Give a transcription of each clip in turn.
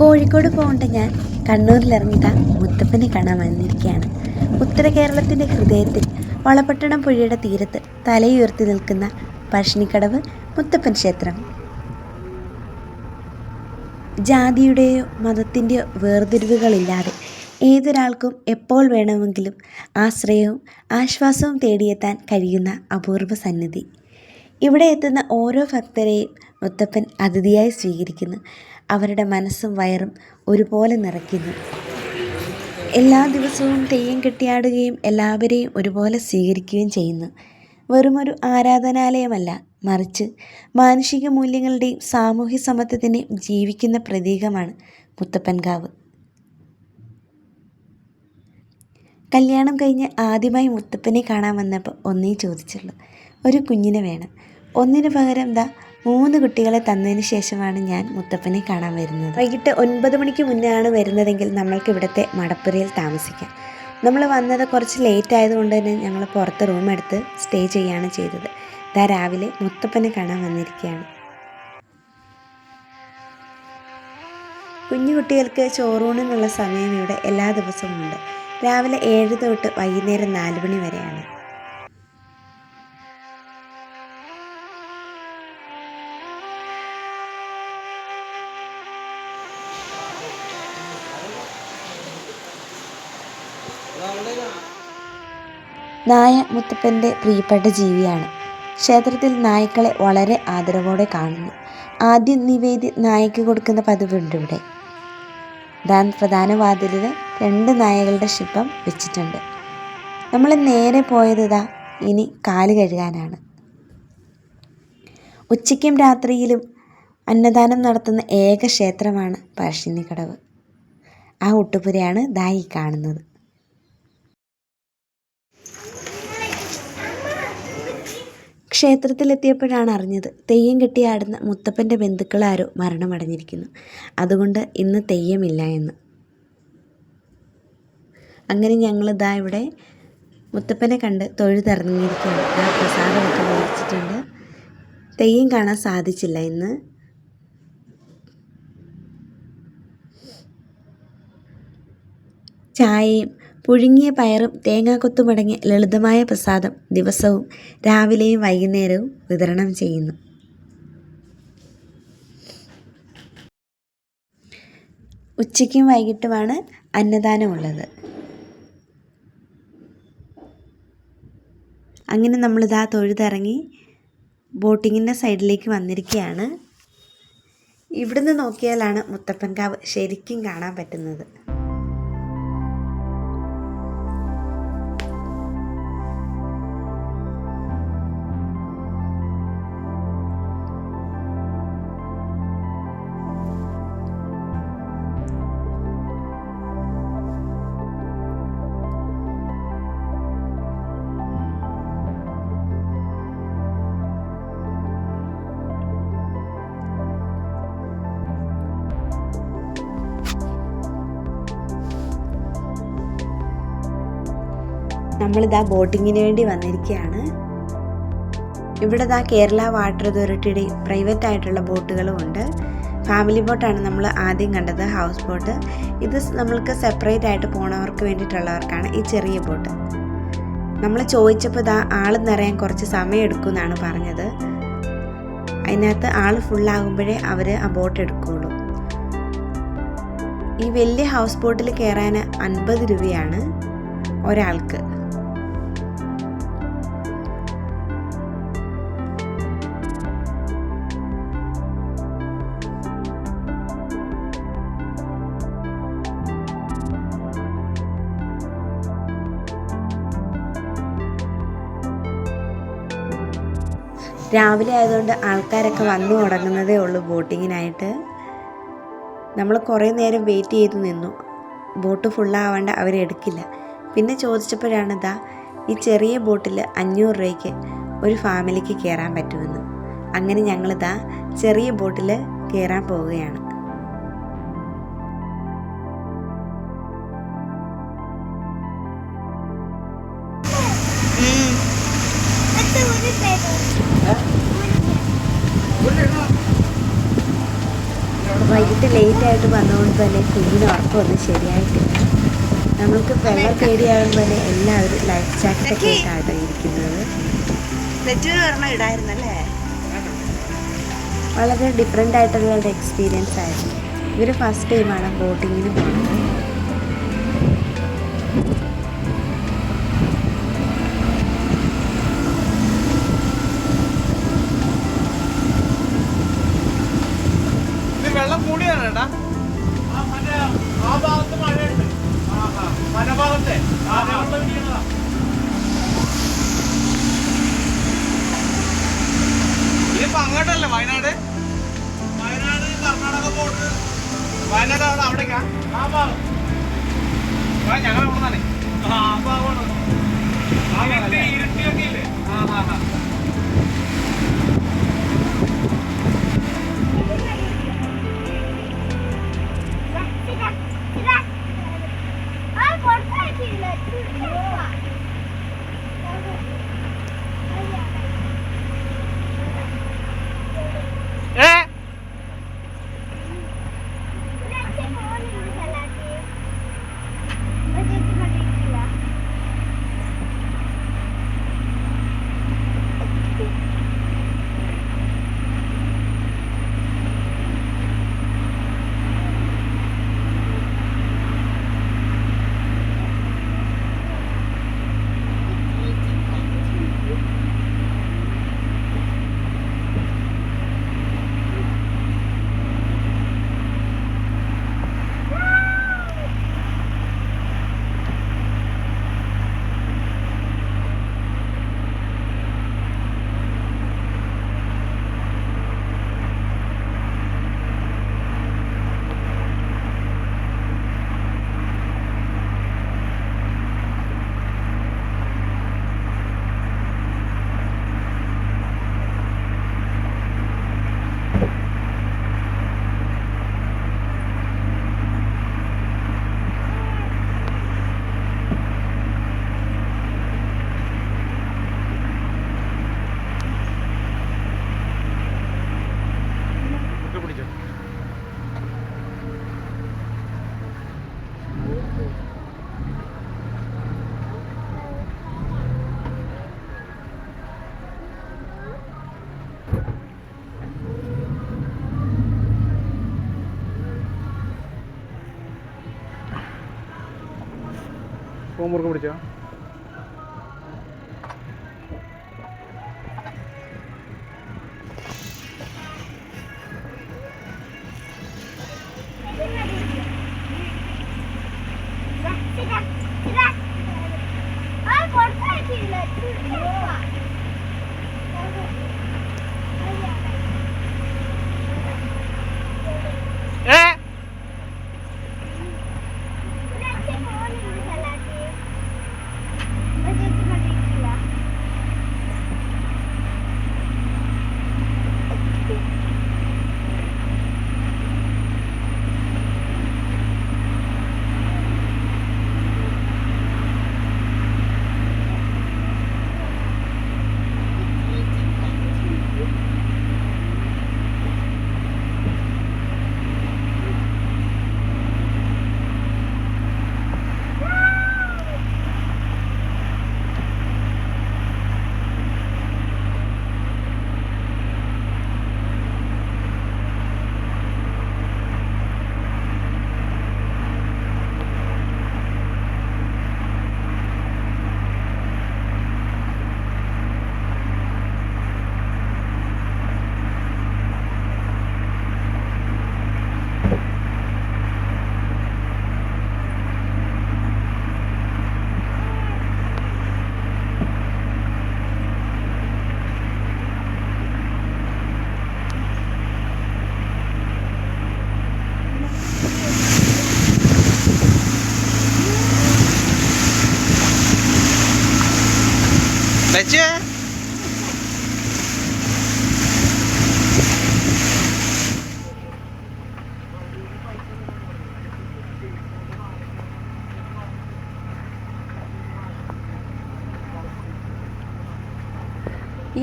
കോഴിക്കോട് പോകേണ്ട ഞാൻ കണ്ണൂരിലിറങ്ങിയിട്ട് മുത്തപ്പനെ കാണാൻ വന്നിരിക്കുകയാണ്. ഉത്തര കേരളത്തിന്റെ ഹൃദയത്തിൽ വളപട്ടണം പുഴയുടെ തീരത്ത് തലയുയർത്തി നിൽക്കുന്ന പഴശ്ശിനിക്കടവ് മുത്തപ്പൻ ക്ഷേത്രം. ജാതിയുടെയോ മതത്തിന്റെയോ വേർതിരിവുകളില്ലാതെ ഏതൊരാൾക്കും എപ്പോൾ വേണമെങ്കിലും ആശ്രയവും ആശ്വാസവും തേടിയെത്താൻ കഴിയുന്ന അപൂർവ സന്നിധി. ഇവിടെ എത്തുന്ന ഓരോ ഭക്തരെയും മുത്തപ്പൻ അതിഥിയായി സ്വീകരിക്കുന്നു. അവരുടെ മനസ്സും വയറും ഒരുപോലെ നിറയ്ക്കുന്നു. എല്ലാ ദിവസവും തെയ്യം കെട്ടിയാടുകയും എല്ലാവരെയും ഒരുപോലെ സ്വീകരിക്കുകയും ചെയ്യുന്നു. വെറുമൊരു ആരാധനാലയമല്ല മറിച്ച് മാനുഷിക മൂല്യങ്ങളുടെയും സാമൂഹ്യ സമത്വത്തിന്റെയും ജീവിക്കുന്ന പ്രതീകമാണ് മുത്തപ്പൻകാവ് കല്യാണം കഴിഞ്ഞ് ആദ്യമായി മുത്തപ്പനെ കാണാൻ വന്നപ്പോൾ ഒന്നേ ചോദിച്ചുള്ളൂ. ഒരു കുഞ്ഞിനെ വേണം. ഒന്നിന് പകരം ദാ മൂന്ന് കുട്ടികളെ തന്നതിന് ശേഷമാണ് ഞാൻ മുത്തപ്പനെ കാണാൻ വരുന്നത്. വൈകിട്ട് ഒൻപത് മണിക്ക് മുന്നെയാണ് വരുന്നതെങ്കിൽ നമ്മൾക്ക് ഇവിടുത്തെ മടപ്പുരയിൽ താമസിക്കാം. നമ്മൾ വന്നത് കുറച്ച് ലേറ്റ് ആയതുകൊണ്ട് തന്നെ ഞങ്ങൾ പുറത്ത് റൂം എടുത്ത് സ്റ്റേ ചെയ്യുകയാണ് ചെയ്തത്. ഇതാ രാവിലെ മുത്തപ്പനെ കാണാൻ വന്നിരിക്കുകയാണ്. കുഞ്ഞു കുട്ടികൾക്ക് ചോറൂണിനുള്ള സമയം ഇവിടെ എല്ലാ ദിവസവും ഉണ്ട്. രാവിലെ ഏഴ് തൊട്ട് വൈകുന്നേരം നാല് മണി വരെയാണ്. നായ മുത്തപ്പന്റെ പ്രിയപ്പെട്ട ജീവിയാണ്. ക്ഷേത്രത്തിൽ നായ്ക്കളെ വളരെ ആദരവോടെ കാണുന്നു. ആദ്യം നിവേദി നായയ്ക്ക് കൊടുക്കുന്ന പതിവുണ്ട് ഇവിടെ ദാൻ പ്രധാന വാതിലിൽ രണ്ട് നായകളുടെ ശിപ്പം വെച്ചിട്ടുണ്ട്. നമ്മൾ നേരെ പോയത് ഇതാ ഇനി കാൽ കഴുകാനാണ്. ഉച്ചയ്ക്കും രാത്രിയിലും അന്നദാനം നടത്തുന്ന ഏക ക്ഷേത്രമാണ് പഴശ്ശിനിക്കടവ്. ആ ഒട്ടുപുരയാണ് ദായി കാണുന്നത്. ക്ഷേത്രത്തിലെത്തിയപ്പോഴാണ് അറിഞ്ഞത് തെയ്യം കെട്ടിയാടുന്ന മുത്തപ്പന്റെ ബന്ധുക്കളാരോ മരണമടഞ്ഞിരിക്കുന്നു. അതുകൊണ്ട് ഇന്ന് തെയ്യമില്ല എന്ന്. അങ്ങനെ ഞങ്ങൾ ഇവിടെ മുത്തപ്പനെ കണ്ട് തൊഴുതിറങ്ങിയിരിക്കുകയാണ്. ആ പ്രസാദമൊക്കെ മേടിച്ചിട്ടുണ്ട്. തെയ്യം കാണാൻ സാധിച്ചില്ല ഇന്ന്. ചായയും പുഴുങ്ങിയ പയറും തേങ്ങാക്കൊത്തുമടങ്ങിയ ലളിതമായ പ്രസാദം ദിവസവും രാവിലെയും വൈകുന്നേരവും വിതരണം ചെയ്യുന്നു. ഉച്ചയ്ക്കും വൈകിട്ടുമാണ് അന്നദാനമുള്ളത്. അങ്ങനെ നമ്മളിതാ തൊഴുതിറങ്ങി ബോട്ടിങ്ങിന്റെ സൈഡിലേക്ക് വന്നിരിക്കുകയാണ്. ഇവിടുന്ന് നോക്കിയാലാണ് മുത്തപ്പൻകാവ് ശരിക്കും കാണാൻ പറ്റുന്നത്. നമ്മളിതാ ബോട്ടിങ്ങിന് വേണ്ടി വന്നിരിക്കുകയാണ് ഇവിടെ ദാ കേരള വാട്ടർ അതോറിറ്റിയുടെ പ്രൈവറ്റ് ആയിട്ടുള്ള ബോട്ടുകളും ഉണ്ട്. ഫാമിലി ബോട്ടാണ് നമ്മൾ ആദ്യം കണ്ടത് ഹൗസ് ബോട്ട്. ഇത് നമ്മൾക്ക് സെപ്പറേറ്റ് ആയിട്ട് പോണവർക്ക് വേണ്ടിയിട്ടുള്ളവർക്കാണ് ഈ ചെറിയ ബോട്ട്. നമ്മൾ ചോദിച്ചപ്പോൾ ഇതാ ആൾ നിറയാൻ കുറച്ച് സമയം എടുക്കുമെന്നാണ് പറഞ്ഞത്. അതിനകത്ത് ആൾ ഫുള്ളാകുമ്പോഴേ അവർ ആ ബോട്ട് എടുക്കുകയുള്ളൂ ഈ വലിയ ഹൗസ് ബോട്ടിൽ കയറാൻ അൻപത് രൂപയാണ് ഒരാൾക്ക്. രാവിലെ ആയതുകൊണ്ട് ആൾക്കാരൊക്കെ വന്നു തുടങ്ങുന്നതേ ഉള്ളൂ ബോട്ടിങ്ങിനായിട്ട്. നമ്മൾ കുറേ നേരം വെയിറ്റ് ചെയ്ത് നിന്നു. ബോട്ട് ഫുള്ളാവാണ്ട് അവരെടുക്കില്ല പിന്നെ ചോദിച്ചപ്പോഴാണ് ഇതാ ഈ ചെറിയ ബോട്ടിൽ അഞ്ഞൂറ് രൂപയ്ക്ക് ഒരു ഫാമിലിക്ക് കയറാൻ പറ്റുമെന്ന്. അങ്ങനെ ഞങ്ങളിതാ ചെറിയ ബോട്ടിൽ കയറാൻ പോവുകയാണ്. ലേറ്റ് ആയിട്ട് വന്നതുകൊണ്ട് തന്നെ കുഞ്ഞിന് ഉറക്കമൊന്നും ശരിയായിട്ടില്ല. നമ്മൾക്ക് വെള്ളം പേടിയാകുമ്പോൾ എല്ലാവരും ലൈഫ് ജാക്കറ്റൊക്കെ ആയിട്ടാണ് ഇരിക്കുന്നത് വളരെ ഡിഫറെന്റ് ആയിട്ടുള്ള ഒരു എക്സ്പീരിയൻസ് ആയിരുന്നു. ഇവർ ഫസ്റ്റ് ടൈമാണ് ബോട്ടിങ്ങിന് പോകുന്നത് വയനാട്? വയനാട് കർണാടക ബോർഡർ വയനാട് അവിടെ അവിടേക്കാ? ആ ഭാഗം. ഞങ്ങൾ തന്നെ ആ ഭാഗമാണ്. ഇരുട്ടിയൊക്കെ ഇല്ലേ? ആ ആ ആ. ഹോംവർക്ക് പിടിച്ചോ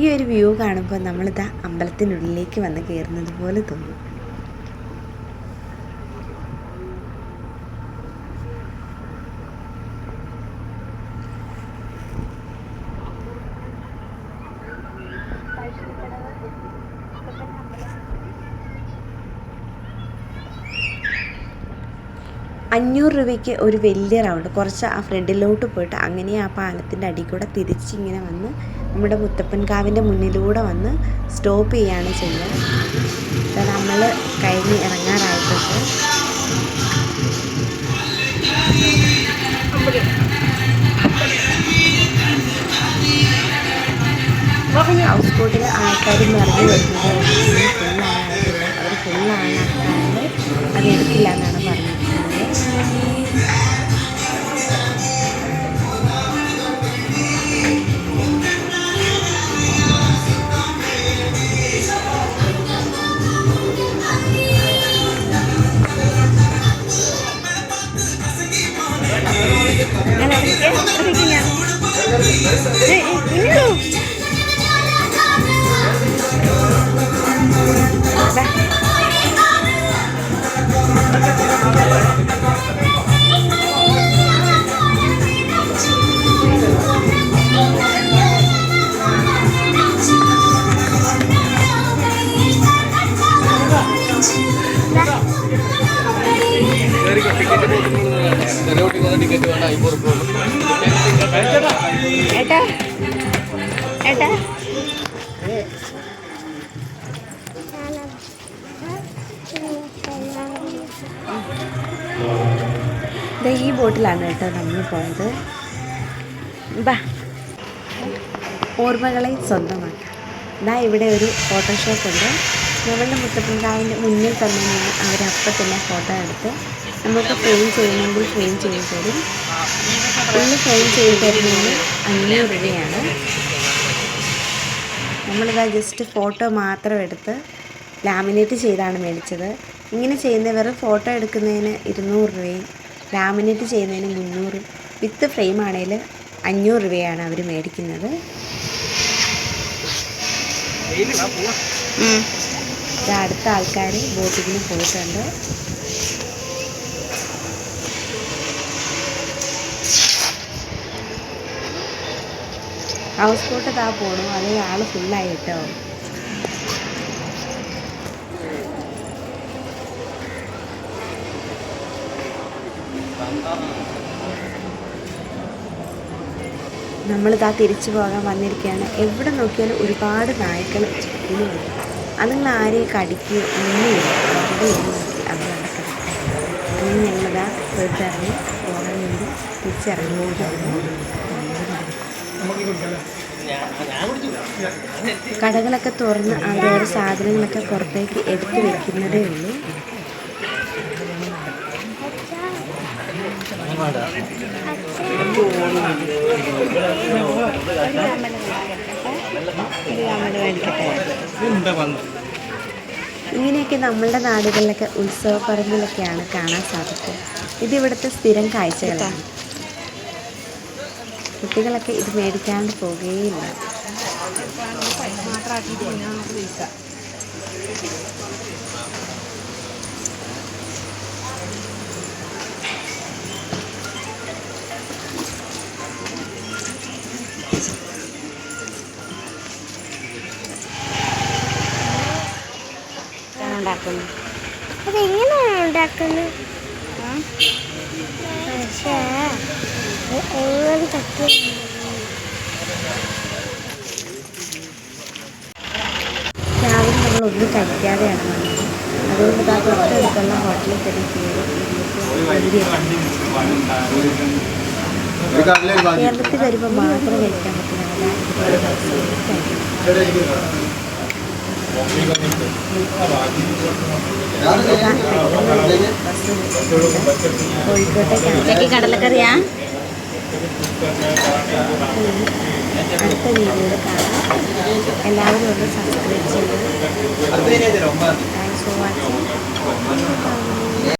ഈ ഒരു വ്യൂ കാണുമ്പോൾ നമ്മളിതാ അമ്പലത്തിനുള്ളിലേക്ക് വന്ന് കയറുന്നത് പോലെ തോന്നും. അഞ്ഞൂറ് രൂപയ്ക്ക് ഒരു വലിയ റൗണ്ട് കുറച്ച് ആ ഫ്രണ്ടിലോട്ട് പോയിട്ട് അങ്ങനെ ആ പാലത്തിന്റെ അടി കൂടെ തിരിച്ചിങ്ങനെ വന്ന് നമ്മുടെ മുത്തപ്പൻകാവിന്റെ മുന്നിലൂടെ വന്ന് സ്റ്റോപ്പ് ചെയ്യുകയാണ് ചെയ്യുക നമ്മൾ കഴിഞ്ഞ് ഇറങ്ങാറായിട്ടുണ്ട്. ഹൗസ് ബോട്ടിൽ ആൾക്കാർ നിറഞ്ഞു വരുന്നത് ഫുള്ളാണ് അവർ ഫുള്ളാണ് ആൾക്കാർ അത് എടുക്കില്ല എന്നാണ് പറഞ്ഞിരിക്കുന്നത്. ടിക്കറ്റ് ഈ ബോട്ടിലാണ് കേട്ടോ നമ്മൾ പോയത്. ബാ. ഓർമ്മകളെ സ്വന്തമാക്കാം. ഇവിടെ ഒരു ഫോട്ടോഷോപ്പ് ഉണ്ട്. നമ്മളുടെ മുത്തപ്പൻകാവിന്റെ മുന്നിൽ തന്നെ നിന്ന് അവരപ്പം തന്നെ ഫോട്ടോ എടുത്ത് നമുക്ക് ഫ്രെയിം ചെയ്യണമെങ്കിൽ ഫ്രെയിം ചെയ്ത് തരും. ഒന്ന് ഫ്രെയിം ചെയ്ത് തരുന്നതിന് അഞ്ഞൂറ് രൂപയാണ് നമ്മളിതാ ജസ്റ്റ് ഫോട്ടോ മാത്രം എടുത്ത് ലാമിനേറ്റ് ചെയ്താണ് മേടിച്ചത്. ഇങ്ങനെ ചെയ്യുന്ന ഫോട്ടോ എടുക്കുന്നതിന് ഇരുന്നൂറ് രൂപയും ലാമിനേറ്റ് ചെയ്യുന്നതിന് മുന്നൂറ് വിത്ത് ഫ്രെയിം ആണെങ്കിൽ അഞ്ഞൂറ് രൂപയാണ് അവർ മേടിക്കുന്നത് അടുത്ത ആൾക്കാർ ബോട്ടിങ്ങിന് പോയിട്ടുണ്ട്. ഹൗസ് ബോട്ട് താ പോണു. അത് ആൾ ഫുള്ളായി കേട്ടോ നമ്മളിതാ തിരിച്ചു പോകാൻ വന്നിരിക്കുകയാണ്. എവിടെ നോക്കിയാലും ഒരുപാട് നായ്ക്കൾ ചുറ്റിനുമുണ്ട് അതുങ്ങൾ ആരെയും കടിക്കുകയോ ഒന്നുമില്ല. ഇരുന്ന് നോക്കി അത് നടക്കണം അങ്ങനെ ഞങ്ങളതാ ഇറങ്ങി പോകാൻ വേണ്ടി തിരിച്ചിറങ്ങിയിരിക്കുകയാണ് കടകളൊക്കെ തുറന്ന് അവരോരോ സാധനങ്ങളൊക്കെ പുറത്തേക്ക് എടുത്തു വെക്കുന്നതേ ഉള്ളൂ. ഇങ്ങനെയൊക്കെ നമ്മളുടെ നാടുകളിലൊക്കെ ഉത്സവപ്പറമ്പിലൊക്കെയാണ് കാണാൻ സാധിക്കുക. ഇതിവിടുത്തെ സ്ഥിരം കാഴ്ചകളാണ്. കുട്ടികളൊക്കെ ഇത് മേടിക്കാണ്ട് പോകുകയില്ല ഉണ്ടാക്കുന്നു. അതെങ്ങനെയാണ് ഉണ്ടാക്കുന്നത്? പക്ഷേ എങ്ങനെ തട്ടി രാവിലെ നമ്മൾ ഒന്നും കഴിക്കാതെയാണ് വന്നത്. അതുകൊണ്ട് ഇതാ തൊട്ടടുത്തുള്ള ഹോട്ടലിൽ തന്നെ കയറി കേരളത്തിൽ വരുമ്പോൾ മാത്രം കഴിക്കാൻ പറ്റുന്ന കോഴിക്കോട്ടേക്കാണ് കടലക്കറിയാ? അടുത്ത വീഡിയോയിൽ കാണാം. എല്ലാവരും ഒന്ന് സബ്സ്ക്രൈബ് ചെയ്യണം. Thanks for watching